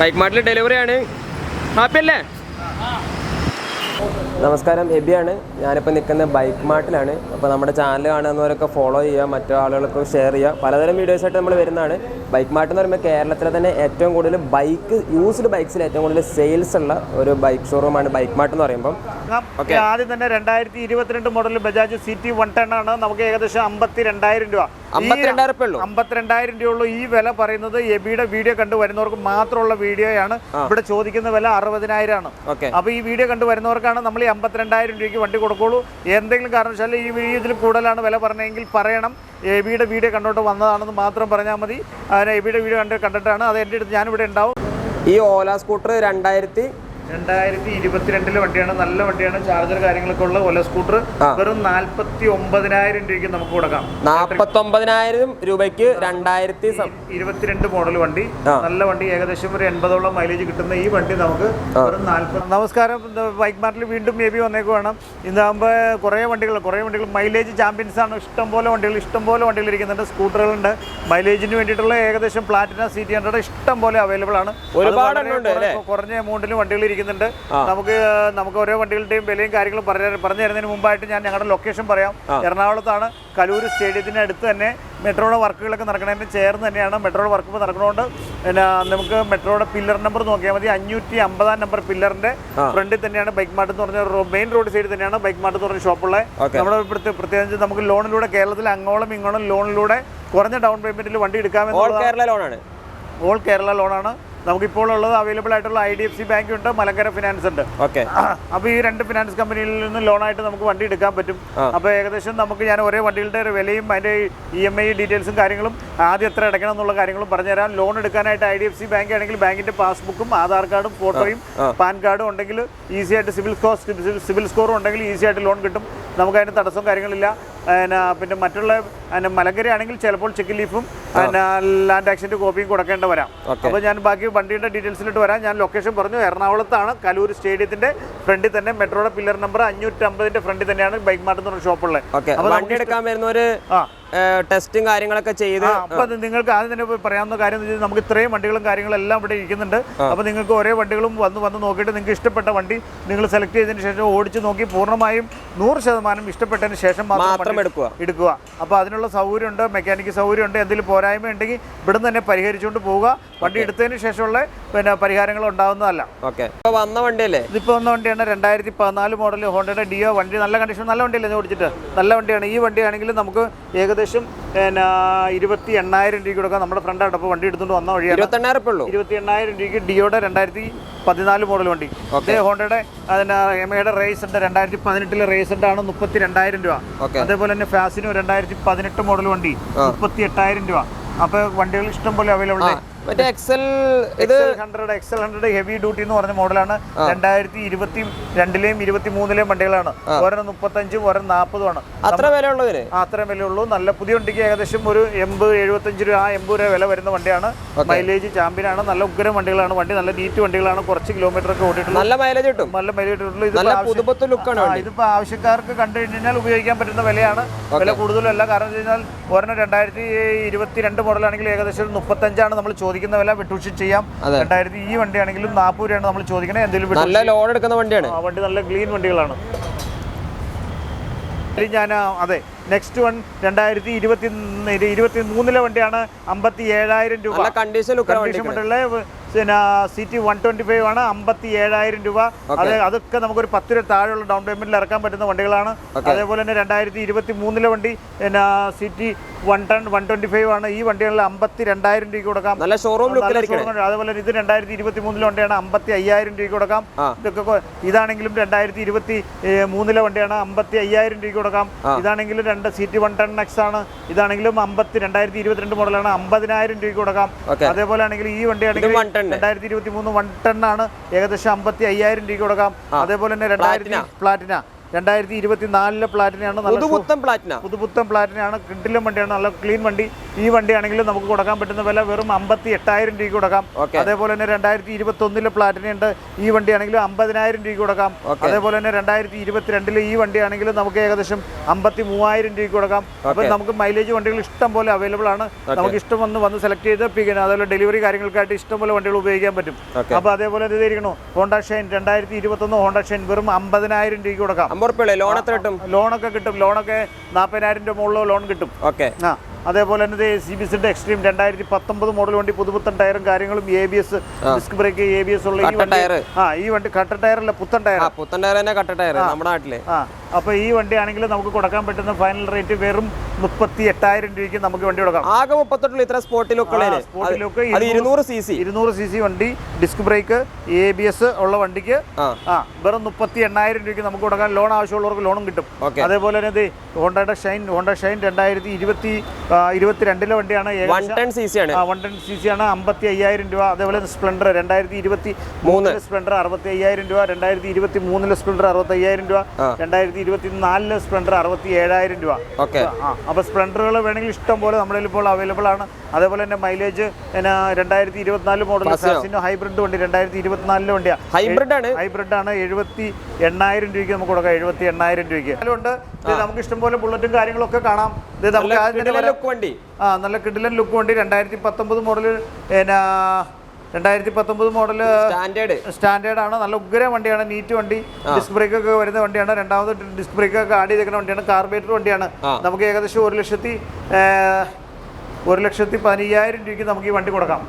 Bike മാർട്ടിൽ delivery ആണ്. Happy അല്ലേ? നമസ്കാരം എബിയാണ്. ഞാനിപ്പോൾ നിൽക്കുന്ന ബൈക്ക് മാർട്ടിലാണ്. അപ്പോൾ നമ്മുടെ ചാനൽ കാണുന്നവരൊക്കെ ഫോളോ ചെയ്യുക മറ്റു ആളുകൾക്ക് ഷെയർ ചെയ്യുക. പലതരം വീഡിയോസായിട്ട് നമ്മൾ വരുന്നതാണ്. ബൈക്ക് മാർട്ട് എന്ന് പറയുമ്പോൾ കേരളത്തിലെ തന്നെ ഏറ്റവും കൂടുതൽ ബൈക്ക് യൂസ്ഡ് ബൈക്സിൽ ഏറ്റവും കൂടുതൽ സെയിൽസ് ഉള്ള ഒരു ബൈക്ക് ഷോറൂമാണ് ബൈക്ക് മാർട്ട് എന്ന് പറയുമ്പോൾ ഓക്കെ ആദ്യം തന്നെ രണ്ടായിരത്തി ഇരുപത്തിരണ്ട് model Bajaj C T one ten ആണ്. നമുക്ക് ഏകദേശം അമ്പത്തി രണ്ടായിരം രൂപ അമ്പത്തിരണ്ടായിരം ഉറുപ്പ ഉള്ളൂ. അമ്പത്തിരണ്ടായിരം രൂപ ഉള്ളൂ. ഈ വില പറയുന്നത് എബിയുടെ വീഡിയോ കണ്ടു വരുന്നവർക്ക് മാത്രമുള്ള വീഡിയോയാണ് ഇവിടെ ചോദിക്കുന്ന വില അറുപതിനായിരം ആണ്. അപ്പൊ ഈ വീഡിയോ കണ്ടു വരുന്നവർക്കാണ് നമ്മൾ ഈ അമ്പത്തിരണ്ടായിരം രൂപയ്ക്ക് വണ്ടി കൊടുക്കുള്ളൂ. എന്തെങ്കിലും കാരണവശാലും ഈ ഇതിൽ കൂടുതലാണ് വില പറഞ്ഞതെങ്കിൽ പറയണം. എബിയുടെ വീഡിയോ കണ്ടോട്ട് വന്നതാണെന്ന് മാത്രം പറഞ്ഞാൽ മതി. അതിന് എബിയുടെ വീഡിയോ കണ്ട് കണ്ടിട്ടാണ്. അത് എന്റെ അടുത്ത് ഞാനിവിടെ ഉണ്ടാവും. ഈ ഓല സ്കൂട്ടർ രണ്ടായിരത്തി രണ്ടായിരത്തി ഇരുപത്തിരണ്ടിലെ വണ്ടിയാണ്. നല്ല വണ്ടിയാണ്. ചാർജർ കാര്യങ്ങളൊക്കെ ഉള്ള ഒല സ്കൂട്ടർ. വെറും നാല്പത്തി ഒമ്പതിനായിരം രൂപയ്ക്ക് നമുക്ക് കൊടുക്കാം. നാൽപ്പത്തൊമ്പതിനായിരം രൂപയ്ക്ക് രണ്ടായിരത്തി ഇരുപത്തിരണ്ട് മോഡൽ വണ്ടി. നല്ല വണ്ടി. ഏകദേശം ഒരു എൺപതോളം മൈലേജ് കിട്ടുന്ന ഈ വണ്ടി നമുക്ക് വെറും നാൽപ്പത് നമസ്കാരം. ബൈക്ക് മാർട്ടിൽ വീണ്ടും മേ ബി വേണം. ഇതാകുമ്പോൾ കുറേ വണ്ടികൾ കുറേ വണ്ടികൾ. മൈലേജ് ചാമ്പ്യൻസ് ആണ്. ഇഷ്ടംപോലെ വണ്ടികൾ ഇഷ്ടംപോലെ വണ്ടികൾ ഇരിക്കുന്നുണ്ട്. സ്കൂട്ടറുകളുണ്ട് മൈലേജിന് വേണ്ടിയിട്ടുള്ള ഏകദേശം പ്ലാറ്റിന സി ടി ഹൺഡ്രഡ് ഇഷ്ടംപോലെ അവൈലബിൾ ആണ്. ഒരുപാട്? കുറഞ്ഞ എമൗണ്ടിൽ വണ്ടികൾ ഇരിക്കുന്നുണ്ട് നമുക്ക് നമുക്ക് ഓരോ വണ്ടികളുടെയും വിലയും കാര്യങ്ങളും പറഞ്ഞു പറഞ്ഞു തരുന്നതിന് മുമ്പായിട്ട് ഞാൻ ഞങ്ങളുടെ ലൊക്കേഷൻ പറയാം. എറണാകുളത്താണ് കലൂർ സ്റ്റേഡിയത്തിന് അടുത്ത് തന്നെ മെട്രോയുടെ വർക്കുകളൊക്കെ നടക്കുന്നതിന് ചേർന്ന് തന്നെയാണ് മെട്രോയുടെ വർക്ക് നടക്കുന്നതുകൊണ്ട് പിന്നെ നമുക്ക് മെട്രോയുടെ പില്ലർ നമ്പർ നോക്കിയാൽ മതി. അഞ്ഞൂറ്റി അമ്പതാം നമ്പർ പില്ലറിന്റെ ഫ്രണ്ടിൽ തന്നെയാണ് ബൈക്ക് മാർട്ട് എന്ന് പറഞ്ഞ മെയിൻ റോഡ് സൈഡിൽ തന്നെയാണ് ബൈക്ക് മാർട്ട് എന്ന് പറഞ്ഞ ഷോപ്പുള്ളത്. നമ്മുടെ ഇവിടുത്തെ പ്രത്യേകിച്ച് നമുക്ക് ലോണിലൂടെ കേരളത്തിൽ അങ്ങോളം ഇങ്ങോളം ലോണിലൂടെ കുറഞ്ഞ ഡൗൺ പേയ്മെന്റിൽ വണ്ടി ഓൾ കേരള ലോണാണ് ഓൾ കേരള ലോണാണ് നമുക്കിപ്പോൾ ഉള്ളത് അവൈലബിൾ ആയിട്ടുള്ള I D F C bank ഉണ്ട് മലങ്കര ഫിനാൻസ് ഉണ്ട്. ഓക്കെ അപ്പോൾ ഈ രണ്ട് ഫിനാൻസ് കമ്പനിയിൽ നിന്ന് ലോണായിട്ട് നമുക്ക് വണ്ടി എടുക്കാൻ പറ്റും. അപ്പോൾ ഏകദേശം നമുക്ക് ഞാൻ ഒരേ വണ്ടികളുടെ ഒരു വിലയും അതിന്റെ ഇ എം ഐ ഡീറ്റെയിൽസും കാര്യങ്ങളും ആദ്യം എത്ര അടയ്ക്കണം എന്നുള്ള കാര്യങ്ങളും പറഞ്ഞുതരാം. ലോൺ എടുക്കാനായിട്ട് I D F C bank ആണെങ്കിൽ ബാങ്കിന്റെ പാസ്ബുക്കും ആധാർ കാർഡും ഫോട്ടോയും പാൻ കാർഡും ഉണ്ടെങ്കിൽ ഈസി ആയിട്ട് സിവിൽ സ്കോർ സിവിൽ സ്കോറും ഉണ്ടെങ്കിൽ ഈസി ആയിട്ട് ലോൺ കിട്ടും. നമുക്ക് അതിന് തടസ്സവും കാര്യങ്ങളില്ല. പിന്നെ മറ്റുള്ള പിന്നെ മലങ്കര ആണെങ്കിൽ ചിലപ്പോൾ ചെക്ക് ലീഫും ലാൻഡ് ആക്സിന്റെ കോപ്പിയും കൊടുക്കേണ്ട വരാം. അപ്പോൾ ഞാൻ ബാക്കി വണ്ടിയുടെ ഡീറ്റെയിൽസിലോട്ട് വരാം. ഞാൻ ലൊക്കേഷൻ പറഞ്ഞു. എറണാകുളത്താണ് കലൂർ സ്റ്റേഡിയത്തിന്റെ ഫ്രണ്ടിൽ തന്നെ. മെട്രോയുടെ പില്ലർ നമ്പർ അഞ്ഞൂറ്റമ്പതിന്റെ ഫ്രണ്ടിൽ തന്നെയാണ് ബൈക്ക് മാർട്ട് എന്ന് പറഞ്ഞ ഷോപ്പുള്ളത് അപ്പോൾ വണ്ടി എടുക്കാൻ വരുന്നവര് ടെസ്റ്റും കാര്യങ്ങളൊക്കെ ചെയ്ത് അപ്പൊ നിങ്ങൾക്ക് ആദ്യം തന്നെ പറയാവുന്ന കാര്യം എന്ന് വെച്ചാൽ നമുക്ക് ഇത്രയും വണ്ടികളും കാര്യങ്ങളും എല്ലാം ഇവിടെ ഇരിക്കുന്നുണ്ട്. അപ്പൊ നിങ്ങൾക്ക് ഒരേ വണ്ടികളും വന്ന് വന്ന് നോക്കിയിട്ട് നിങ്ങൾക്ക് ഇഷ്ടപ്പെട്ട വണ്ടി നിങ്ങൾ സെലക്ട് ചെയ്തതിന് ശേഷം ഓടിച്ച് നോക്കി പൂർണമായും നൂറ് ശതമാനം ഇഷ്ടപ്പെട്ടതിന് ശേഷം മാത്രം എടുക്കുക. എടുക്കുക. അപ്പോൾ അതിനുള്ള സൗകര്യമുണ്ട് മെക്കാനിക്ക് സൗകര്യമുണ്ട് എന്തെങ്കിലും പോരായ്മ ഉണ്ടെങ്കിൽ ഇവിടെ തന്നെ പരിഹരിച്ചുകൊണ്ട് പോവുക. വണ്ടി എടുത്തതിന് ശേഷമുള്ള പിന്നെ പരിഹാരങ്ങൾ ഉണ്ടാവുന്നതല്ല. ഓക്കെ. ഇപ്പൊ വന്ന വണ്ടിയല്ലേ? ഇതിപ്പോൾ വന്ന വണ്ടിയാണ് രണ്ടായിരത്തി പതിനാല് മോഡൽ ഹോണ്ടയുടെ ഡിയോ വണ്ടി. നല്ല കണ്ടീഷൻ നല്ല വണ്ടിയല്ലേ ഞാൻ ഓടിച്ചിട്ട്? നല്ല വണ്ടിയാണ്. ഈ വണ്ടിയാണെങ്കിൽ നമുക്ക് ഏകദേശം പിന്നെ ഇരുപത്തി എണ്ണായിരം രൂപ കൊടുക്കാം നമ്മുടെ ഫ്രണ്ട് അപ്പോൾ വണ്ടി എടുത്തുകൊണ്ട് വന്ന വഴിയാണ്. ഇരുപത്തി എണ്ണായിരം രൂപയ്ക്ക് ഡിയോയുടെ രണ്ടായിരത്തി പതിനാല് മോഡൽ വണ്ടി. ഹോണ്ടയുടെ അതിന് എമയുടെ റേസ് ഉണ്ട്. രണ്ടായിരത്തി പതിനെട്ടിലെ റേസ് ഉണ്ട് ആണ് മുപ്പത്തി രണ്ടായിരം രൂപ അതേപോലെ തന്നെ ഫാസിനോ രണ്ടായിരത്തി പതിനെട്ട് മോഡൽ വണ്ടി മുപ്പത്തി എട്ടായിരം രൂപ. അപ്പോൾ വണ്ടികൾ ഇഷ്ടം പോലെ അവൈലബിൾ മറ്റേ എക്സൽ ഇത് hundred XL hundred heavy duty എന്ന് പറഞ്ഞ മോഡലാണ് രണ്ടായിരത്തി ഇരുപത്തി രണ്ടിലെയും ഇരുപത്തി മൂന്നിലെയും വണ്ടികളാണ് ഒരെണ്ണം മുപ്പത്തഞ്ചും ഒരെണ്ണം നാൽപ്പതും ആണ് അത്ര വില ഉള്ളതിന് അത്ര വിലയുള്ളൂ. നല്ല പുതിയ വണ്ടിക്ക് ഏകദേശം ഒരു എൺപത് എഴുപത്തഞ്ച് രൂപ ആ എൺപത് രൂപ വില വരുന്ന വണ്ടിയാണ്. മൈലേജ് ചാമ്പ്യനാണ് നല്ല ഉഗ്രം വണ്ടികളാണ്. വണ്ടി നല്ല നീറ്റ് വണ്ടികളാണ്. കുറച്ച് കിലോമീറ്റർ ഒക്കെ ഓടിയിട്ടുള്ള. നല്ല മൈലേജ് കിട്ടും. നല്ല മൈലേജ് പുതുപുത്ത് ലുക്കാണ് ഇതിപ്പോ ആവശ്യക്കാർക്ക് കണ്ടു കഴിഞ്ഞാൽ ഉപയോഗിക്കാൻ പറ്റുന്ന വിലയാണ്. വില കൂടുതലല്ല. കാരണം എന്ന് കഴിഞ്ഞാൽ ഒരെണ്ണം രണ്ടായിരത്തി ഇരുപത്തി രണ്ട് മോഡലാണെങ്കിൽ ഏകദേശം മുപ്പത്തഞ്ചാണ് നമ്മൾ ചോദിക്കുന്ന വില വിട്ടുവീഴ്ച ചെയ്യാം. രണ്ടായിരത്തി ഈ വണ്ടിയാണെങ്കിലും നാൽപ്പത് രൂപയാണ് നമ്മൾ ചോദിക്കണേ. എന്തെങ്കിലും നല്ല ലോഡ് എടുക്കുന്ന വണ്ടിയാണ്. ആ വണ്ടി നല്ല ക്ലീൻ വണ്ടികളാണ്. ഞാൻ അതെ നെക്സ്റ്റ് വൺ രണ്ടായിരത്തി ഇരുപത്തി ഇരുപത്തി മൂന്നിലെ വണ്ടിയാണ് അമ്പത്തി ഏഴായിരം രൂപ കണ്ടീഷൻ കണ്ടീഷൻ പിന്നെ C T one twenty five ആണ് അമ്പത്തി ഏഴായിരം രൂപ അത് അതൊക്കെ നമുക്കൊരു പത്ത് രൂപ താഴെയുള്ള ഡൗൺ പേയ്മെന്റിൽ ഇറക്കാൻ പറ്റുന്ന വണ്ടികളാണ്. അതേപോലെ തന്നെ രണ്ടായിരത്തി ഇരുപത്തി മൂന്നിലെ വണ്ടി പിന്നെ C T one ten one twenty five ആണ്. ഈ വണ്ടികളിൽ അമ്പത്തി രണ്ടായിരം രൂപയ്ക്ക് കൊടുക്കാം. നല്ല ഷോറൂം അതേപോലെ ഇത് രണ്ടായിരത്തി ഇരുപത്തി മൂന്നിലെ വണ്ടിയാണ് അമ്പത്തി അയ്യായിരം രൂപയ്ക്ക് കൊടുക്കാം. ഇതൊക്കെ ഇതാണെങ്കിലും രണ്ടായിരത്തി ഇരുപത്തി മൂന്നിലെ വണ്ടിയാണ് അമ്പത്തി അയ്യായിരം രൂപയ്ക്ക് കൊടുക്കാം. ഇതാണെങ്കിലും രണ്ട് C T one ten X ആണ്. ഇതാണെങ്കിലും അമ്പത്തി രണ്ടായിരത്തി ഇരുപത്തിരണ്ട് മോഡലാണ് അമ്പതിനായിരം രൂപ കൊടുക്കാം. അതേപോലെ ആണെങ്കിൽ ഈ വണ്ടിയാണെങ്കിൽ ഇതും 110. രണ്ടായിരത്തി ഇരുപത്തി മൂന്ന് വൺ ടെൻ ആണ്. ഏകദേശം അമ്പത്തി അയ്യായിരം രൂപ കൊടുക്കാം. അതേപോലെ തന്നെ രണ്ടായിരത്തി പ്ലാറ്റിന രണ്ടായിരത്തി ഇരുപത്തി നാലിലെ പ്ലാറ്റിനാണ് നല്ല പുതുപുത്തൻ പ്ലാറ്റിന? പുതുപുത്തൻ പ്ലാറ്റിനാണ് കിട്ടിലും വണ്ടിയാണ് നല്ല ക്ലീൻ വണ്ടി. ഈ വണ്ടിയാണെങ്കിൽ നമുക്ക് കൊടുക്കാൻ പറ്റുന്ന വില വെറും അമ്പത്തി എട്ടായിരം രൂപയ്ക്ക് കൊടുക്കാം. അതേപോലെ തന്നെ രണ്ടായിരത്തി ഇരുപത്തി ഒന്നിലെ പ്ലാറ്റിന ഉണ്ട് ഈ വണ്ടിയാണെങ്കിലും അമ്പതിനായിരം രൂപയ്ക്ക് കൊടുക്കാം. അതേപോലെ തന്നെ രണ്ടായിരത്തി ഇരുപത്തിരണ്ടിലെ ഈ വണ്ടിയാണെങ്കിലും നമുക്ക് ഏകദേശം അമ്പത്തി മൂവായിരം രൂപയ്ക്ക് കൊടുക്കാം. അപ്പം നമുക്ക് മൈലേജ് വണ്ടികൾ ഇഷ്ടം പോലെ അവൈലബിൾ ആണ്. നമുക്ക് ഇഷ്ടം വന്ന് വന്ന് സെലക്ട് ചെയ്ത് പിന്നെ അതേപോലെ ഡെലിവറി കാര്യങ്ങൾക്കായിട്ട് ഇഷ്ടം പോലെ വണ്ടികൾ ഉപയോഗിക്കാൻ പറ്റും. അപ്പോൾ അതേപോലെ ഇത് ഇരിക്കണോ ഹോണ്ട ഷൈൻ രണ്ടായിരത്തി ഇരുപത്തൊന്ന് ഹോണ്ട ഷൈൻ വെറും അമ്പതിനായിരം രൂപയ്ക്ക് കൊടുക്കാം. റുപ്യ ലോൺ എത്ര കിട്ടും? ലോണൊക്കെ കിട്ടും. ലോണൊക്കെ നാൽപ്പതിനായിരം രൂപ മുകളിലോ ലോൺ കിട്ടും. ഓക്കെ. ആ. അതേപോലെ തന്നെ സി ബി സിന്റെ എക്സ്ട്രീം രണ്ടായിരത്തി പത്തൊമ്പത് മോഡൽ വണ്ടി പുതുപുത്തൻ ടയറും കാര്യങ്ങളും A B S disc brake A B S ഉള്ള ഈ വണ്ടി. ആ ഈ വണ്ടി കട്ട ടയറല്ല പുത്തൻ ടയർ പുത്തൻ ടയർ തന്നെ കട്ട ടയർ നമ്മുടെ നാട്ടിൽ. ആ അപ്പോൾ ഈ വണ്ടി ആണെങ്കിൽ നമുക്ക് കൊടുക്കാൻ പറ്റുന്ന ഫൈനൽ റേറ്റ് വെറും മുപ്പത്തി എട്ടായിരം രൂപയ്ക്ക് നമുക്ക് വണ്ടി കൊടുക്കാം. ആകെ മുപ്പത്തെട്ടുള്ള ഇത്ര സ്പോട്ടിലൊക്കെ സ്പോട്ടിലൊക്കെ ഇരുന്നൂറ് സി സി ഇരുന്നൂറ് സി സി വണ്ടി disc brake A B S ഉള്ള വണ്ടിക്ക് ആ. വെറും മുപ്പത്തി എണ്ണായിരം രൂപയ്ക്ക് നമുക്ക് കൊടുക്കാൻ ലോൺ ആവശ്യമുള്ളവർക്ക് ലോണും കിട്ടും. അതേപോലെ തന്നെ ഹോണ്ടയുടെ ഷൈൻ ഹോണ്ട ഷൈൻ രണ്ടായിരത്തി ഇരുപത്തി ഇരുപത്തിരണ്ടിലെ വണ്ടിയാണ് വൺ ടെൻ സി സി ആണ്. വൺ ടെൻ സി സി ആണ്. അമ്പത്തി അയ്യായിരം രൂപ. അതേപോലെ സ്പ്ലെൻഡർ രണ്ടായിരത്തി ഇരുപത്തി മൂന്നിലെ സ്പ്ലെൻഡർ അറുപത്തി അയ്യായിരം രൂപ. രണ്ടായിരത്തി ഇരുപത്തി മൂന്നിലെ സ്പ്ലെൻഡർ അറുപത്തി അയ്യായിരം രൂപ. രണ്ടായിരത്തി ഇരുപത്തി നാലിലെ സ്പ്ലെൻഡർ അറുപത്തി ഏഴായിരം രൂപ. ഓക്കെ. ആ അപ്പോൾ സ്പ്ലെൻഡറുകൾ വേണമെങ്കിൽ ഇഷ്ടം പോലെ നമ്മുടെ ഇപ്പോൾ അവൈലബിൾ ആണ്. അതേപോലെ തന്നെ മൈലേജ് രണ്ടായിരത്തി ഇരുപത്തിനാല് മോഡൽ Fasino. ഹൈബ്രിഡ് വണ്ടി രണ്ടായിരത്തി ഇരുപത്തിനാലിലെ വണ്ടിയാണ് ഹൈബ്രിഡ് ആണ് ഹൈബ്രിഡ് ആണ്. എഴുപത്തി എണ്ണായിരം രൂപയ്ക്ക് നമുക്ക് കൊടുക്കാം. എഴുപത്തി എണ്ണായിരം രൂപയ്ക്ക് അതുകൊണ്ട് നമുക്ക് നമുക്ക് ഇഷ്ടംപോലെ ബുള്ളറ്റും കാര്യങ്ങളൊക്കെ കാണാം. ഇത് നമുക്ക്. ലുക്ക് വണ്ടി? ആ നല്ല കിഡിലൻ ലുക്ക് വണ്ടി. രണ്ടായിരത്തി പത്തൊമ്പത് മോഡൽ പിന്നെ രണ്ടായിരത്തി പത്തൊമ്പത് മോഡൽ സ്റ്റാൻഡേർഡ്. സ്റ്റാൻഡേർഡ് ആണ് നല്ല ഉഗ്ര വണ്ടിയാണ് നീറ്റ് വണ്ടി. ഡിസ്ക് ബ്രേക്ക് ഒക്കെ വരുന്ന വണ്ടിയാണ്. രണ്ടാമത് ഡിസ്ക് ബ്രേക്ക് ഒക്കെ ആഡ് ചെയ്തേക്കുന്ന വണ്ടിയാണ്. കാർബേറ്റർ വണ്ടിയാണ്. നമുക്ക് ഏകദേശം ഒരു ലക്ഷത്തി ഒരു ലക്ഷത്തി പതിനയ്യായിരം രൂപയ്ക്ക് നമുക്ക് ഈ വണ്ടി കൊടുക്കാം.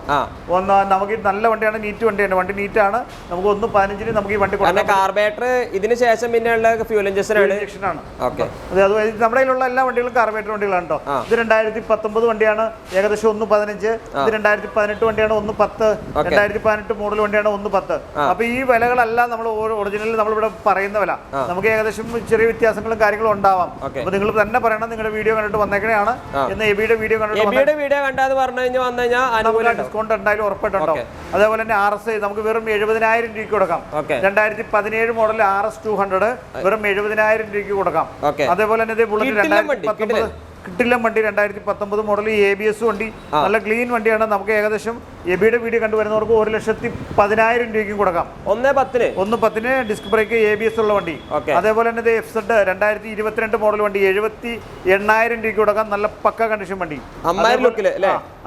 ഒന്ന് നമുക്ക് നല്ല വണ്ടിയാണ് നീറ്റ് വണ്ടിയാണ്. വണ്ടി നീറ്റാണ് നമുക്ക് ഒന്ന് പതിനഞ്ചിന് നമുക്ക് ഈ വണ്ടി കൊടുക്കാം. കാർബേറ്റർ ഇതിന് ശേഷം പിന്നെയുള്ള ഫ്യൂൽ ഇഞ്ചക്ഷൻ ആണ്. അതെ അത് നമ്മുടെ കയ്യിലുള്ള എല്ലാ വണ്ടികളും കാർബേറ്റർ വണ്ടികളാണ് കേട്ടോ ഇത് രണ്ടായിരത്തി പത്തൊമ്പത് വണ്ടിയാണ് ഏകദേശം ഒന്ന് പതിനഞ്ച്. ഇത് രണ്ടായിരത്തി പതിനെട്ട് വണ്ടിയാണ് ഒന്ന് പത്ത്. രണ്ടായിരത്തി പതിനെട്ട് മോഡൽ വണ്ടിയാണ് ഒന്ന് പത്ത്. അപ്പൊ ഈ വിലകളെല്ലാം നമ്മൾ ഒറിജിനൽ നമ്മളിവിടെ പറയുന്ന വില. നമുക്ക് ഏകദേശം ചെറിയ വ്യത്യാസങ്ങളും കാര്യങ്ങളും ഉണ്ടാവാം. അപ്പൊ നിങ്ങൾ തന്നെ പറയണം നിങ്ങളുടെ വീഡിയോ കണ്ടിട്ട് വന്നേക്കണേ ആണ് എന്ന് എബിയുടെ വീഡിയോ കണ്ടിട്ട് വീടേ വീഡിയോ കണ്ടാന്ന് പറഞ്ഞു കഴിഞ്ഞാൽ വന്നു കഴിഞ്ഞാൽ അനുകൂലം ഡിസ്കൗണ്ട് എന്തായാലും ഉറപ്പായിട്ടുണ്ടാവും അതേപോലെ തന്നെ ആർ എസ് നമുക്ക് വെറും എഴുപതിനായിരം രൂപയ്ക്ക് കൊടുക്കാം. രണ്ടായിരത്തി പതിനേഴ് model R S two hundred വെറും എഴുപതിനായിരം രൂപയ്ക്ക് കൊടുക്കാം. അതേപോലെ തന്നെ ബുള്ളറ്റ് രണ്ടായിരത്തി പത്തൊമ്പത് കിട്ടില്ല. വണ്ടി രണ്ടായിരത്തി പത്തൊമ്പത് മോഡൽ എ ബി എസ് വണ്ടി. നല്ല ക്ലീൻ വണ്ടിയാണ്. നമുക്ക് ഏകദേശം എബിയുടെ വീഡിയോ കണ്ടുവരുന്നവർക്ക് ഒരു ലക്ഷത്തി പതിനായിരം രൂപയ്ക്കും കൊടുക്കാം. ഒന്ന് പത്തിന്? ഒന്ന് പത്തിന് disc brake A B S ഉള്ള വണ്ടി. അതേപോലെ തന്നെ എഫ് സെഡ് രണ്ടായിരത്തി ഇരുപത്തിരണ്ട് മോഡൽ വണ്ടി എഴുപത്തി എണ്ണായിരം രൂപയ്ക്ക് കൊടുക്കാം. നല്ല പക്ക കണ്ടീഷൻ വണ്ടി.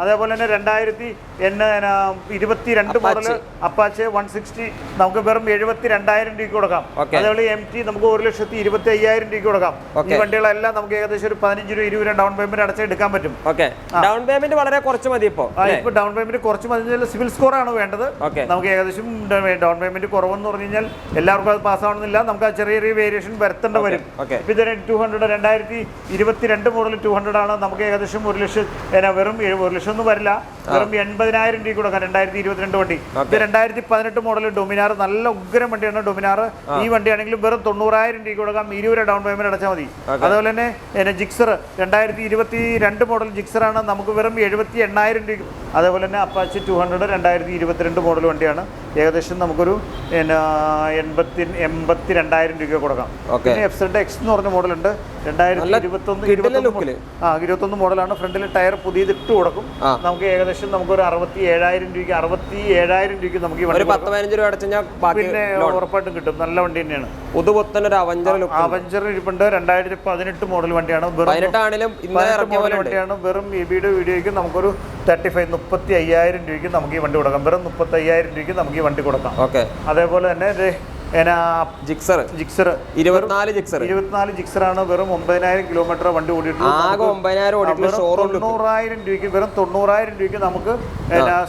അതേപോലെ തന്നെ രണ്ടായിരത്തി ഇരുപത്തി രണ്ട് മോഡൽ അപ്പാച്ച്. വൺ സിക്സ്റ്റി നമുക്ക് വെറും എഴുപത്തി രണ്ടായിരം രൂപയ്ക്ക് കൊടുക്കാം. അതേപോലെ എം ടി നമുക്ക് ഒരു ലക്ഷത്തി ഇരുപത്തി അയ്യായിരം രൂപയ്ക്ക് കൊടുക്കാം. ഈ വണ്ടികളെല്ലാം നമുക്ക് ഏകദേശം ഒരു പതിനഞ്ച് രൂപ ഇരുപത് രൂപ ഡൗൺ പേയ്മെന്റ് അടച്ച് എടുക്കാൻ പറ്റും. ഡൗൺ പേയ്മെന്റ് വളരെ കുറച്ച് മതി ഇപ്പോൾ ഡൗൺ പേയ്മെന്റ് കുറച്ച് മതി സിവിൽ സ്കോർ ആണ് വേണ്ടത് നമുക്ക് ഏകദേശം ഡൗൺ പേയ്മെന്റ് കുറവെന്ന് പറഞ്ഞു കഴിഞ്ഞാൽ എല്ലാവർക്കും അത് പാസ്സാവണമെന്നില്ല. നമുക്ക് ആ ചെറിയ ചെറിയ വേരിയേഷൻ വരുത്തേണ്ട വരും. ഇപ്പൊ ഇതിന് ടു ഹൺഡ്രഡ് രണ്ടായിരത്തി ഇരുപത്തിരണ്ട് മുതൽ ടു ഹൺഡ്രഡ് ആണ്. നമുക്ക് ഏകദേശം ഒരു ലക്ഷം വെറും ഒരു ലക്ഷം ഒന്നും വരില്ല. വെറും എൺപതിനായിരം രൂപ കൊടുക്കാം. രണ്ടായിരത്തി ഇരുപത്തിരണ്ട് വണ്ടി. ഇത് രണ്ടായിരത്തി പതിനെട്ട് മോഡൽ ഡൊമിനാർ നല്ല ഉഗ്രം വണ്ടിയാണ് ഡൊമിനാർ ഈ വണ്ടിയാണെങ്കിലും വെറും തൊണ്ണൂറായിരം രൂപ കൊടുക്കാം. ഇരുപത് ഡൗൺ പേയ്മെന്റ് അടച്ചാൽ മതി. അതുപോലെ തന്നെ ജിക്സർ. രണ്ടായിരത്തി ഇരുപത്തി രണ്ട് മോഡൽ ജിക്സർ ആണ് നമുക്ക് വെറും എഴുപത്തി എണ്ണായിരം രൂപ അതേപോലെ തന്നെ അപ്പാച്ചി ടു ഹൺഡ്രഡ് രണ്ടായിരത്തി ഇരുപത്തിരണ്ട് മോഡൽ വണ്ടിയാണ്. ഏകദേശം നമുക്കൊരു എൺപത്തി എൺപത്തി രണ്ടായിരം രൂപ കൊടുക്കാം. പിന്നെ എഫ് സെഡ് എക്സ് എന്ന് പറഞ്ഞ മോഡലുണ്ട്. രണ്ടായിരത്തി ഇരുപത്തൊന്ന് ഇരുപത്തൊന്ന് ആ ഇരുപത്തൊന്ന് മോഡലാണ്. ഫ്രണ്ടിൽ ടയർ പുതിയത് ഇട്ട് കൊടുക്കും നമുക്ക് ഏകദേശം നമുക്കൊരു അറുപത്തി ഏഴായിരം രൂപയ്ക്ക് അറുപത്തി ഏഴായിരം രൂപയ്ക്ക് നമുക്ക് ഈ പിന്നെ ഉറപ്പായിട്ടും കിട്ടും. നല്ല വണ്ടി തന്നെയാണ്. പുതുപുത്തൻ അവഞ്ചർ അവഞ്ചർ ഇരിപ്പുണ്ട്. രണ്ടായിരത്തി പതിനെട്ട് മോഡൽ വണ്ടിയാണ് മോഡൽ വണ്ടിയാണ്. വെറും എബിയുടെ വീഡിയോയ്ക്ക് നമുക്കൊരു തേർട്ടി ഫൈവ് മുപ്പത്തി അയ്യായിരം രൂപയ്ക്ക് നമുക്ക് ഈ വണ്ടി കൊടുക്കാം. വെറും മുപ്പത്തി അയ്യായിരം രൂപയ്ക്ക് നമുക്ക് വണ്ടി കൊടുക്കാം. ഓക്കെ. അതേപോലെ തന്നെ ജിക്സർ. ജിക്സർ. ഇരുപത്തിനാല് ജിക്സർ. ഇരുപത്തിനാല് ആണ് വെറും ഒമ്പതിനായിരം കിലോമീറ്റർ വണ്ടി ഓടിയിട്ടുള്ളത്. ഒമ്പതിനായിരം തൊണ്ണൂറായിരം രൂപയ്ക്ക് വെറും തൊണ്ണൂറായിരം രൂപയ്ക്ക് നമുക്ക്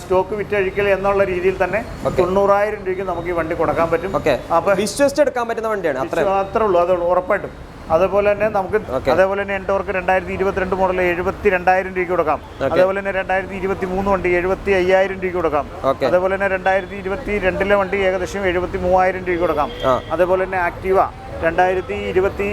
സ്റ്റോക്ക് വിറ്റഴിക്കൽ എന്നുള്ള രീതിയിൽ തന്നെ തൊണ്ണൂറായിരം രൂപയ്ക്ക് നമുക്ക് ഈ വണ്ടി കൊടുക്കാൻ പറ്റും. അപ്പൊ വിശ്വസിച്ച് എടുക്കാൻ പറ്റുന്ന വണ്ടിയാണ് അത്രേ. ഉള്ളൂ അതേ ഉറപ്പായിട്ടും. അതേപോലെ തന്നെ നമുക്ക്. അതേപോലെ തന്നെ എൻഡോർക്ക് രണ്ടായിരത്തി ഇരുപത്തിരണ്ട് മോഡൽ എഴുപത്തി രണ്ടായിരം രൂപയ്ക്ക് കൊടുക്കാം. അതേപോലെ തന്നെ രണ്ടായിരത്തി ഇരുപത്തി മൂന്ന് വണ്ടി എഴുപത്തി അയ്യായിരം രൂപയ്ക്ക് കൊടുക്കാം. അതേപോലെ തന്നെ രണ്ടായിരത്തി ഇരുപത്തി രണ്ടിലെ വണ്ടി ഏകദേശം എഴുപത്തി മൂവായിരം രൂപയ്ക്ക് കൊടുക്കാം. അതേപോലെ തന്നെ ആക്റ്റീവ രണ്ടായിരത്തി ഇരുപത്തി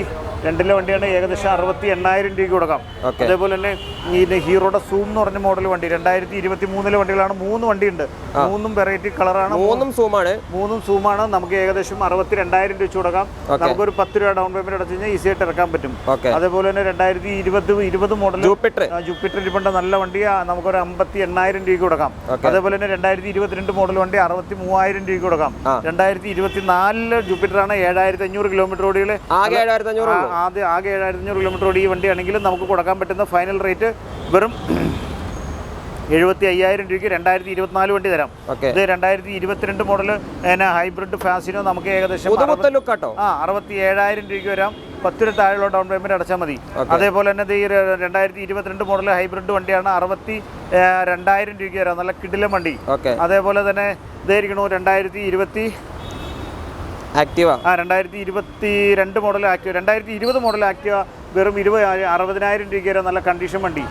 രണ്ടിലെ വണ്ടിയാണ് ഏകദേശം അറുപത്തി എണ്ണായിരം രൂപയ്ക്ക് കൊടുക്കാം. അതേപോലെ തന്നെ ഈ ഹീറോയുടെ സൂം എന്ന് പറഞ്ഞ മോഡൽ വണ്ടി രണ്ടായിരത്തി ഇരുപത്തി മൂന്നിലെ വണ്ടികളാണ് മൂന്ന് വണ്ടിയുണ്ട്. മൂന്നും വെറൈറ്റി കളറാണ് മൂന്നും സൂമാണ് മൂന്നും സൂമാണ് നമുക്ക് ഏകദേശം അറുപത്തി രണ്ടായിരം രൂപ വെച്ച് കൊടുക്കാം. നമുക്കൊരു പത്ത് രൂപ ഡൗൺ പേയ്മെന്റ് അടച്ചു കഴിഞ്ഞാൽ ഈസി ആയിട്ട് ഇറക്കാൻ പറ്റും. അതേപോലെ തന്നെ രണ്ടായിരത്തി ഇരുപത് ഇരുപത് മോഡൽ ജൂപ്പിറ്റർ. ജൂപ്പിറ്റർ ഇരിപ്പുണ്ട്. നല്ല വണ്ടി. നമുക്കൊരു അമ്പത്തി എണ്ണായിരം രൂപയ്ക്ക് കൊടുക്കാം. അതേപോലെ തന്നെ രണ്ടായിരത്തി ഇരുപത്തിരണ്ട് മോഡൽ വണ്ടി അറുപത്തി മൂവായിരം രൂപയ്ക്ക് കൊടുക്കാം. രണ്ടായിരത്തി ഇരുപത്തി നാലിൽ ജൂപ്പിറ്റർ ആണ് ഏഴായിരത്തി അഞ്ഞൂറ് കിലോമീറ്റർ ഓടികൾ ആകെ ഏഴായിരത്തി അഞ്ഞൂറ് ആദ്യം ആകെ ഏഴായിരത്തി അഞ്ഞൂറ് കിലോമീറ്റർ ഓടി ഈ വണ്ടിയാണെങ്കിലും നമുക്ക് കൊടുക്കാൻ പറ്റുന്ന ഫൈനൽ റേറ്റ് വെറും എഴുപത്തി അയ്യായിരം രൂപയ്ക്ക് രണ്ടായിരത്തി ഇരുപത്തിനാല് വണ്ടി തരാം. ഇത് രണ്ടായിരത്തി ഇരുപത്തിരണ്ട് മോഡൽ പിന്നെ ഹൈബ്രിഡ് ഫാസിനോ നമുക്ക് ഏകദേശം ആ അറുപത്തി ഏഴായിരം രൂപയ്ക്ക് വരാം. പത്ത് രൂപ താഴെയുള്ള ഡൗൺ പേയ്മെന്റ് അടച്ചാൽ മതി. അതേപോലെ തന്നെ ഈ രണ്ടായിരത്തി ഇരുപത്തിരണ്ട് മോഡൽ ഹൈബ്രിഡ് വണ്ടിയാണ് അറുപത്തി രണ്ടായിരം രൂപയ്ക്ക് വരാം. നല്ല കിടിലം വണ്ടി. അതേപോലെ തന്നെ ഇതായിരിക്കണു രണ്ടായിരത്തി ഇരുപത്തി ആക്റ്റീവ? ആ രണ്ടായിരത്തി ഇരുപത്തി രണ്ട് മോഡൽ ആക്റ്റീവ. രണ്ടായിരത്തി ഇരുപത് മോഡൽ ആക്റ്റീവ. വെറും ഇരുപത് അറുപതിനായിരം രൂപയ്ക്ക് വരെ നല്ല കണ്ടീഷൻ വണ്ടി.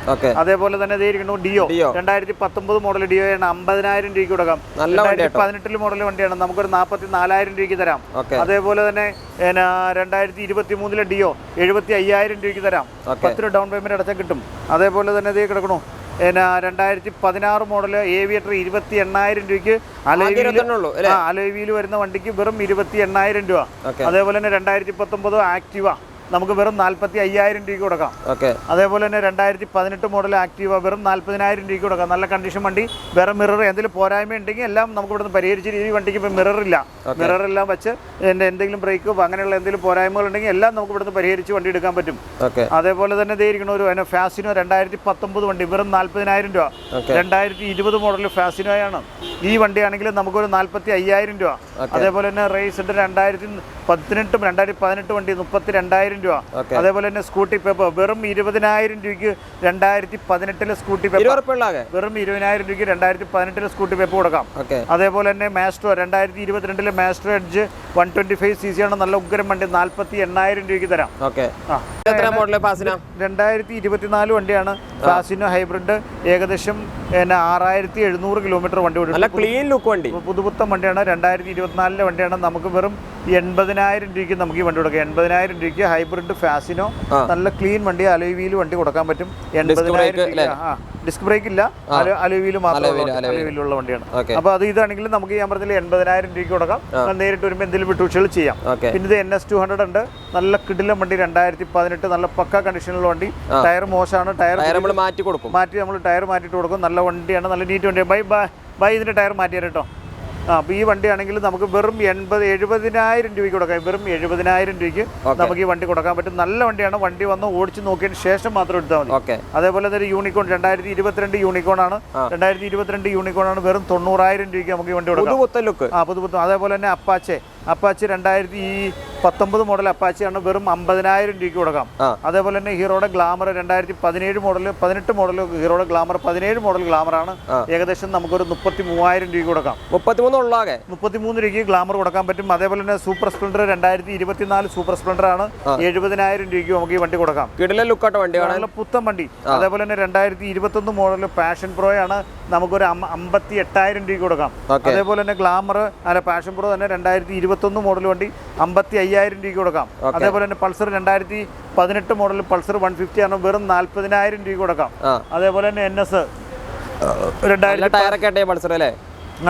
അതേപോലെ തന്നെ ഇരിക്കുന്നു ഡിയോ. രണ്ടായിരത്തി പത്തൊമ്പത് മോഡൽ ഡിയോ ആണ് അമ്പതിനായിരം രൂപയ്ക്ക് കൊടുക്കാം. രണ്ടായിരത്തി പതിനെട്ടിൽ മോഡൽ വണ്ടിയാണ്. നമുക്കൊരു നാൽപ്പത്തി നാലായിരം രൂപയ്ക്ക് തരാം. അതേപോലെ തന്നെ രണ്ടായിരത്തി ഇരുപത്തി മൂന്നിലെ ഡിയോ എഴുപത്തി അയ്യായിരം രൂപയ്ക്ക് തരാം. പത്ത് രൂപ ഡൗൺ പേയ്മെന്റ് അടച്ചാൽ കിട്ടും. അതേപോലെ തന്നെ ഇതേ കിടക്കണു. പിന്നെ രണ്ടായിരത്തി പതിനാറ് മോഡൽ ഏവിയേറ്റർ ഇരുപത്തി എണ്ണായിരം രൂപയ്ക്ക് അലോയിൽ വരുന്ന വണ്ടിക്ക് വെറും ഇരുപത്തി എണ്ണായിരം രൂപ അതേപോലെ തന്നെ രണ്ടായിരത്തി പത്തൊമ്പത് ആക്റ്റീവ നമുക്ക് വെറും നാൽപ്പത്തി അയ്യായിരം രൂപയ്ക്ക് കൊടുക്കാം. ഓക്കെ. അതേപോലെ തന്നെ രണ്ടായിരത്തി പതിനെട്ട് മോഡൽ ആക്റ്റീവ വെറും നാൽപ്പതിനായിരം രൂപയ്ക്ക് കൊടുക്കാം. നല്ല കണ്ടീഷൻ വണ്ടി വേറെ മിറർ എന്തെങ്കിലും പോരായ്മ ഉണ്ടെങ്കിൽ എല്ലാം നമുക്ക് ഇവിടുന്ന് പരിഹരിച്ച രീതി വണ്ടിക്ക് ഇപ്പോൾ മിറർ ഇല്ല. മിറർ എല്ലാം വെച്ച് എന്റെ എന്തെങ്കിലും ബ്രേക്ക് അങ്ങനെയുള്ള എന്തെങ്കിലും പോരായ്മകൾ ഉണ്ടെങ്കിൽ എല്ലാം നമുക്ക് ഇവിടുന്ന് പരിഹരിച്ച് വണ്ടി എടുക്കാൻ പറ്റും. ഓക്കെ. അതേപോലെ തന്നെ ഇതായിരിക്കണം ഒരു അതിന് ഫാസിനോ രണ്ടായിരത്തി പത്തൊമ്പത് വണ്ടി വെറും നാൽപ്പതിനായിരം രൂപ. രണ്ടായിരത്തി ഇരുപത് മോഡൽ ഫാസിനോയാണ് ഈ വണ്ടിയാണെങ്കിൽ നമുക്കൊരു നാൽപ്പത്തി അയ്യായിരം രൂപ. അതേപോലെ തന്നെ റേസ് രണ്ടായിരത്തി പതിനെട്ടും രണ്ടായിരത്തി പതിനെട്ട് വണ്ടി മുപ്പത്തി രണ്ടായിരം രൂപ. അതേപോലെ തന്നെ സ്കൂട്ടി പേപ്പർ വെറും ഇരുപതിനായിരം രൂപയ്ക്ക് രണ്ടായിരത്തി പതിനെട്ടിലെ സ്കൂട്ടി പേപ്പർ വെറും ഇരുപതിനായിരം രൂപയ്ക്ക് രണ്ടായിരത്തി പതിനെട്ടിലെ സ്കൂട്ടി പേപ്പർ കൊടുക്കാം. അതേപോലെ തന്നെ മാസ്ട്രോ രണ്ടായിരത്തി ഇരുപത്തിരണ്ടിലെ Maestro Edge one twenty five C C ആണ്. നല്ല ഉഗ്രം വണ്ടി. നാല്പത്തി എണ്ണായിരം രൂപയ്ക്ക് തരാം. രണ്ടായിരത്തി ഇരുപത്തിനാല് വണ്ടിയാണ് ഫാസിനോ ഹൈബ്രിഡ് ഏകദേശം പിന്നെ ആറായിരത്തി എഴുന്നൂറ് കിലോമീറ്റർ വണ്ടി ക്ലീൻ ലുക്ക് വണ്ടി. പുതുപുത്തൻ വണ്ടിയാണ്. രണ്ടായിരത്തി ഇരുപത്തിനാലിലെ വണ്ടിയാണ്. നമുക്ക് വെറും എൺപതിനായിരം രൂപയ്ക്ക് നമുക്ക് ഈ വണ്ടി കൊടുക്കാം. എൺപതിനായിരം രൂപയ്ക്ക് ഹൈബ്രിഡ് ഫാസിനോ നല്ല ക്ലീൻ വണ്ടി അലോവിയിൽ വണ്ടി കൊടുക്കാൻ പറ്റും. എൺപതിനായിരം ഡിസ്ക് ബ്രേക്ക് ഇല്ല. അലോവിയിൽ മാത്രമേ അലോവിയിലുള്ള വണ്ടിയാണ്. അപ്പൊ അത് ഇതാണെങ്കിൽ നമുക്ക് ഞാൻ പറഞ്ഞില്ല എൺപതിനായിരം രൂപയ്ക്ക് കൊടുക്കാം. നേരിട്ട് വരുമ്പോൾ എന്തെങ്കിലും വിട്ടുവീഴ്ചകൾ ചെയ്യാം. പിന്നെ ഇത് എൻ എസ് ടു ഹൺഡ്രഡ് ഉണ്ട്. നല്ല കിടിലം വണ്ടി രണ്ടായിരത്തി പതിനെട്ട് നല്ല പക്ക കണ്ടീഷനുള്ള വണ്ടി. ടയർ മോശമാണ്. ടയർ മാറ്റി കൊടുക്കും. മാറ്റി നമ്മൾ ടയർ മാറ്റിയിട്ട് കൊടുക്കും. നല്ല വണ്ടിയാണ്. നല്ല നീറ്റ് വണ്ടിയാണ്. ബൈ ബൈ ഇതിന്റെ ടയർ മാറ്റി തരാം കേട്ടോ. അപ്പോൾ ഈ വണ്ടിയാണെങ്കിൽ നമുക്ക് വെറും എൺപത് എഴുപതിനായിരം രൂപയ്ക്ക് കൊടുക്കാം. വെറും എഴുപതിനായിരം രൂപയ്ക്ക് നമുക്ക് ഈ വണ്ടി കൊടുക്കാൻ പറ്റും. നല്ല വണ്ടിയാണ്. വണ്ടി വന്ന് ഓടിച്ച് നോക്കിയതിന് ശേഷം മാത്രം എടുത്താൽ മതി. ഓക്കെ. അതേപോലെ തന്നെ ഒരു യൂണിക്കോൺ രണ്ടായിരത്തി ഇരുപത്തിരണ്ട് യൂണിക്കോൺ ആണ്. രണ്ടായിരത്തി ഇരുപത്തിരണ്ട് യൂണിക്കോൺ ആണ് വെറും തൊണ്ണൂറായിരം രൂപയ്ക്ക് നമുക്ക് ഈ വണ്ടി കൊടുക്കാം. ആ പുതു പുതു അതേപോലെ തന്നെ അപ്പാച്ചെ. അപ്പാച്ചി രണ്ടായിരത്തി ഈ പത്തൊമ്പത് മോഡൽ അപ്പാച്ചിയാണ് വെറും അമ്പതിനായിരം രൂപയ്ക്ക് കൊടുക്കാം. അതേപോലെ തന്നെ ഹീറോയുടെ ഗ്ലാമർ രണ്ടായിരത്തി പതിനേഴ് മോഡൽ പതിനെട്ട് മോഡൽ ഹീറോയുടെ ഗ്ലാമർ പതിനേഴ് മോഡൽ ഗ്ലാമറാണ്. ആണ് ഏകദേശം നമുക്കൊരു മുപ്പത്തി മൂവായിരം രൂപയ്ക്ക് കൊടുക്കാം. മുപ്പത്തിമൂന്നുള്ളാകെ മുപ്പത്തിമൂന്ന് രൂപയ്ക്ക് ഗ്ലാമർ കൊടുക്കാൻ പറ്റും. അതേപോലെ തന്നെ സൂപ്പർ സ്പ്ലെൻഡർ രണ്ടായിരത്തി ഇരുപത്തിനാല് സൂപ്പർ സ്പ്ലെൻഡർ ആണ്. എഴുപതിനായിരം രൂപയ്ക്ക് നമുക്ക് ഈ വണ്ടി കൊടുക്കാം. കിടലെ ലുക്കാട്ട വണ്ടി കാണാൻ നല്ല പുത്തൻ വണ്ടി. അതേപോലെ തന്നെ രണ്ടായിരത്തി ഇരുപത്തൊന്ന് മോഡൽ പാഷൻ പ്രോയാണ് ആണ് നമുക്കൊരു അമ്പ- അമ്പത്തി എട്ടായിരം രൂപയ്ക്ക് കൊടുക്കാം. അതേപോലെ തന്നെ ഗ്ലാമർ അല്ല പാഷൻ പ്രോ തന്നെ രണ്ടായിരത്തി ഇരുപത്തൊന്ന് മോഡൽ വണ്ടി അമ്പത്തി അയ്യായിരം രൂപയ്ക്ക് കൊടുക്കാം. അതേപോലെ തന്നെ പൾസർ രണ്ടായിരത്തി പതിനെട്ട് മോഡൽ പൾസർ വൺ ഫിഫ്റ്റി ആണ് വെറും നാല്പതിനായിരം രൂപയ്ക്ക് കൊടുക്കാം. അതേപോലെ തന്നെ എൻ എസ് രണ്ടായിരത്തി പൾസർ അല്ലേ?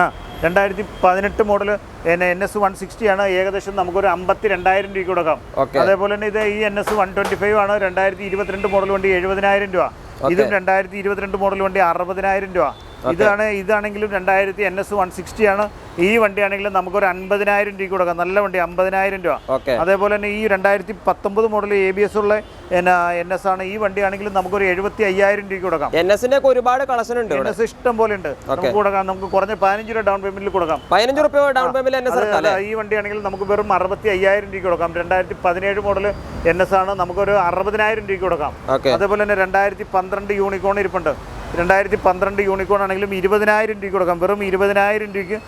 ആ രണ്ടായിരത്തി പതിനെട്ട് model N S one sixty ആണ്. ഏകദേശം നമുക്കൊരു അമ്പത്തി രണ്ടായിരം രൂപയ്ക്ക് കൊടുക്കാം. അതേപോലെ തന്നെ ഇത് ഈ N S one twenty five ആണ്. രണ്ടായിരത്തി ഇരുപത്തിരണ്ട് മോഡൽ വണ്ടി എഴുപതിനായിരം രൂപ. ഇതും രണ്ടായിരത്തി ഇരുപത്തിരണ്ട് മോഡൽ വണ്ടി അറുപതിനായിരം രൂപ. ഇതാണ് ഇതാണെങ്കിലും രണ്ടായിരത്തി എൻ എസ് വൺ സിക്സ്റ്റി ആണ്. ഈ വണ്ടിയാണെങ്കിലും നമുക്കൊരു അൻപതിനായിരം രൂപ കൊടുക്കാം. നല്ല വണ്ടി അമ്പതിനായിരം രൂപ. ഓക്കെ. അതേപോലെ തന്നെ ഈ രണ്ടായിരത്തി പത്തൊമ്പത് മോഡൽ എ ബി എസ് ഉള്ള എൻ എസ് ആണ്. ഈ വണ്ടിയാണെങ്കിലും നമുക്കൊരു എഴുപത്തി അയ്യായിരം രൂപ കൊടുക്കാം. എൻ എസിന്റെ ഒരുപാട് കളക്ഷൻ ഉണ്ട് എൻ എസ് ഇഷ്ടം പോലെ ഉണ്ട്. നമുക്ക് കൊടുക്കാം. നമുക്ക് കുറഞ്ഞ പതിനഞ്ച് രൂപ ഡൗൺ പേയ്മെന്റിൽ കൊടുക്കാം. പതിനഞ്ച് രൂപ ഡൗൺ പേയ്മെന്റ് ഈ വണ്ടിയാണെങ്കിൽ നമുക്ക് വെറും അറുപത്തി അയ്യായിരം രൂപ കൊടുക്കാം. രണ്ടായിരത്തി പതിനേഴ് മോഡൽ എൻ എസ് ആണ്. നമുക്കൊരു അറുപതിനായിരം രൂപ കൊടുക്കാം. അതേപോലെ തന്നെ രണ്ടായിരത്തി പന്ത്രണ്ട് യൂണിക്കോൺ ഇരിപ്പുണ്ട്. രണ്ടായിരത്തി പന്ത്രണ്ട് യൂണിക്കോൺ ആണെങ്കിലും ഇരുപതിനായിരം രൂപയ്ക്ക് കൊടുക്കാം. വെറും ഇരുപതിനായിരം രൂപയ്ക്ക്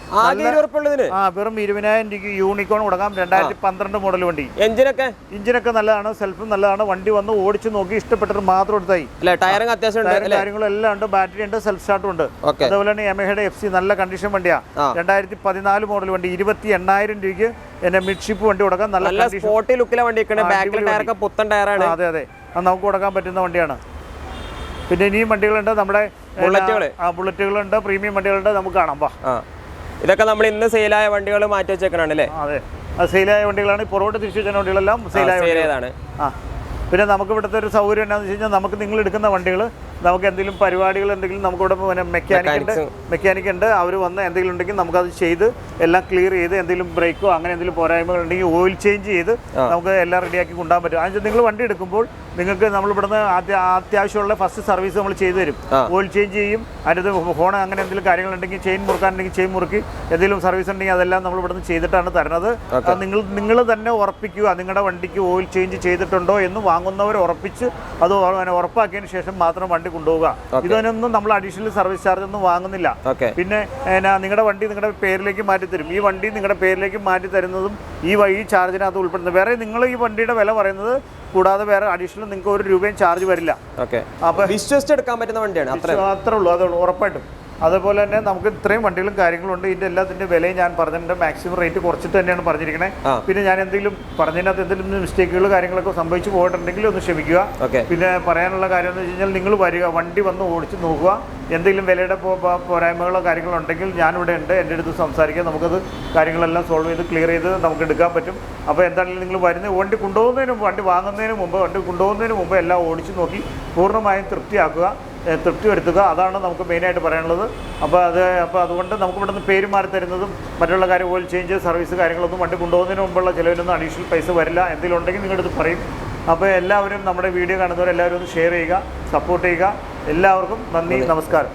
ആ വെറും ഇരുപതിനായിരം രൂപയ്ക്ക് യൂണിക്കോൺ കൊടുക്കാം. രണ്ടായിരത്തി പന്ത്രണ്ട് മോഡൽ വണ്ടി. എഞ്ചിനൊക്കെ? എഞ്ചിനൊക്കെ നല്ലതാണ് സെൽഫും നല്ലതാണ്. വണ്ടി വന്ന് ഓടിച്ച് നോക്കി ഇഷ്ടപ്പെട്ടിട്ട് മാത്രം എടുത്തായി. കാര്യങ്ങളും എല്ലാം ഉണ്ട്. ബാറ്ററി ഉണ്ട് സെൽഫ് സ്റ്റാർട്ടും ഉണ്ട്. അതുപോലെ തന്നെ യമഹയുടെ എഫ് സി നല്ല കണ്ടീഷൻ വണ്ടിയാ. ആ. രണ്ടായിരത്തി പതിനാല് മോഡൽ വണ്ടി ഇരുപത്തി എണ്ണായിരം രൂപയ്ക്ക് എന്റെ മിഡ്ഷിപ്പ് വണ്ടി കൊടുക്കാം. നല്ല സ്പോട്ടി ലുക്കിലെ വണ്ടി. ബാക്കിലെ ടയറൊക്കെ പുത്തൻ ടയറാണ് അതെ അതെ. അത് നമുക്ക് കൊടുക്കാൻ പറ്റുന്ന വണ്ടിയാണ്. പിന്നെ ഇനിയും വണ്ടികളുണ്ട് നമ്മുടെ ബുള്ളറ്റുകളുണ്ട് പ്രീമിയം വണ്ടികളുണ്ട് നമുക്ക് കാണാം വാ. ഇതൊക്കെ നമ്മൾ ഇന്ന് സെയിലായ വണ്ടികൾ മാറ്റി വെച്ചേക്കണാണ് അല്ലേ? അതെ. സെയിലായ വണ്ടികളാണ് പുറകോട്ട് തിരിച്ചു വെച്ച വണ്ടികളെല്ലാം സെയിലായ വണ്ടികളാണ് ആ. പിന്നെ നമുക്ക് ഇവിടുത്തെ ഒരു സൗകര്യം എന്താണെന്ന് വെച്ച് കഴിഞ്ഞാൽ നമുക്ക് നിങ്ങൾ എടുക്കുന്ന വണ്ടികൾ നമുക്ക് എന്തെങ്കിലും പരിപാടികൾ എന്തെങ്കിലും നമുക്കിവിടെ പിന്നെ മെക്കാനിക് ഉണ്ട്. മെക്കാനിക് ഉണ്ട്. അവർ വന്ന് എന്തെങ്കിലും ഉണ്ടെങ്കിൽ നമുക്കത് ചെയ്ത് എല്ലാം ക്ലിയർ ചെയ്ത് എന്തെങ്കിലും ബ്രേക്കോ അങ്ങനെ എന്തെങ്കിലും പോരായ്മകൾ ഉണ്ടെങ്കിൽ ഓയിൽ ചേഞ്ച് ചെയ്ത് നമുക്ക് എല്ലാം റെഡിയാക്കി കൊണ്ടുപോകാൻ പറ്റും. അതിന് നിങ്ങൾ വണ്ടി എടുക്കുമ്പോൾ നിങ്ങൾക്ക് നമ്മൾ ഇവിടുന്ന് അത്യാവശ്യമുള്ള ഫസ്റ്റ് സർവീസ് നമ്മൾ ചെയ്തു തരും. ഓയിൽ ചേഞ്ച് ചെയ്യും. അതിന്റെ ഫോൺ അങ്ങനെ എന്തെങ്കിലും കാര്യങ്ങൾ ഉണ്ടെങ്കിൽ ചെയിൻ മുറുക്കാനുണ്ടെങ്കിൽ ചെയിൻ മുറുക്കി എന്തെങ്കിലും സർവീസ് ഉണ്ടെങ്കിൽ അതെല്ലാം നമ്മൾ ഇവിടുന്ന് ചെയ്തിട്ടാണ് തരുന്നത്. നിങ്ങൾ നിങ്ങൾ തന്നെ ഉറപ്പിക്കുക. നിങ്ങളുടെ വണ്ടിക്ക് ഓയിൽ ചേഞ്ച് ചെയ്തിട്ടുണ്ടോ എന്ന് വാങ്ങുന്നവർ ഉറപ്പിച്ച് അത് ഉറ- ഉറപ്പാക്കിയതിന് ശേഷം മാത്രം വണ്ടി കൊണ്ടുപോകുക ഇതിനൊന്നും നമ്മൾ അഡീഷണൽ സർവീസ് ചാർജ് ഒന്നും വാങ്ങുന്നില്ല. പിന്നെ നിങ്ങളുടെ വണ്ടി നിങ്ങളുടെ പേരിലേക്ക് മാറ്റി തരും. ഈ വണ്ടി നിങ്ങളുടെ പേരിലേക്ക് മാറ്റി തരുന്നതും ഈ വഴി ചാർജിനകത്ത് ഉൾപ്പെടുന്നത്. വേറെ നിങ്ങൾ ഈ വണ്ടിയുടെ വില പറയുന്നത് കൂടാതെ വേറെ അഡീഷണൽ നിങ്ങൾക്ക് ഒരു രൂപയും ചാർജ് വരില്ല. അപ്പോൾ വിശ്വസിച്ച് എടുക്കാൻ പറ്റുന്ന വണ്ടിയാണ് അത്ര. അത്രേ ഉള്ളൂ അത് ഉറപ്പായിട്ടും. അതുപോലെ തന്നെ നമുക്ക് ഇത്രയും വണ്ടികളും കാര്യങ്ങളും ഉണ്ട് ഇതിന്റെ എല്ലാത്തിന്റെ വിലയും ഞാൻ പറഞ്ഞിട്ടുണ്ട്. മാക്സിമം റേറ്റ് കുറച്ചിട്ട് തന്നെയാണ് പറഞ്ഞിരിക്കുന്നത് പിന്നെ ഞാൻ എന്തെങ്കിലും പറഞ്ഞതിനകത്ത് എന്തെങ്കിലും മിസ്റ്റേക്കുകൾ കാര്യങ്ങളൊക്കെ സംഭവിച്ചു പോയിട്ടുണ്ടെങ്കിൽ ഒന്ന് ക്ഷമിക്കുക. പിന്നെ പറയാനുള്ള കാര്യം എന്ന് വെച്ച് കഴിഞ്ഞാൽ നിങ്ങൾ വരിക. വണ്ടി വന്ന് ഓടിച്ച് നോക്കുക. എന്തെങ്കിലും വിലയുടെ പോരായ്മകളോ കാര്യങ്ങളോ ഉണ്ടെങ്കിൽ ഞാനിവിടെ ഉണ്ട്. എന്റെ അടുത്ത് സംസാരിക്കുക നമുക്കത് കാര്യങ്ങളെല്ലാം സോൾവ് ചെയ്ത് ക്ലിയർ ചെയ്ത് നമുക്ക് എടുക്കാൻ പറ്റും. അപ്പോൾ എന്താണെങ്കിലും നിങ്ങൾ വരുന്ന വണ്ടി കൊണ്ടുപോകുന്നതിന് മുമ്പ് വണ്ടി വാങ്ങുന്നതിന് മുമ്പ് വണ്ടി കൊണ്ടുപോകുന്നതിന് മുമ്പ് എല്ലാം ഓടിച്ച് നോക്കി പൂർണമായും തൃപ്തിയാക്കുക. തൃപ്തി വരുത്തുക. അതാണ് നമുക്ക് മെയിനായിട്ട് പറയാനുള്ളത്. അപ്പോൾ അത് അപ്പോൾ അതുകൊണ്ട് നമുക്ക് ഇവിടുന്ന് പേര് മാറി തരുന്നതും മറ്റുള്ള കാര്യം ഓയിൽ ചേഞ്ച് സർവീസ് കാര്യങ്ങളൊന്നും വണ്ടി കൊണ്ടുപോകുന്നതിന് മുമ്പുള്ള ചിലവിനൊന്നും അഡീഷണൽ പൈസ വരില്ല. എന്തെങ്കിലും ഉണ്ടെങ്കിൽ നിങ്ങളുടെ അടുത്ത് പറയും. അപ്പോൾ എല്ലാവരും നമ്മുടെ വീഡിയോ കാണുന്നവർ എല്ലാവരും ഒന്ന് ഷെയർ ചെയ്യുക സപ്പോർട്ട് ചെയ്യുക. എല്ലാവർക്കും നന്ദി നമസ്കാരം.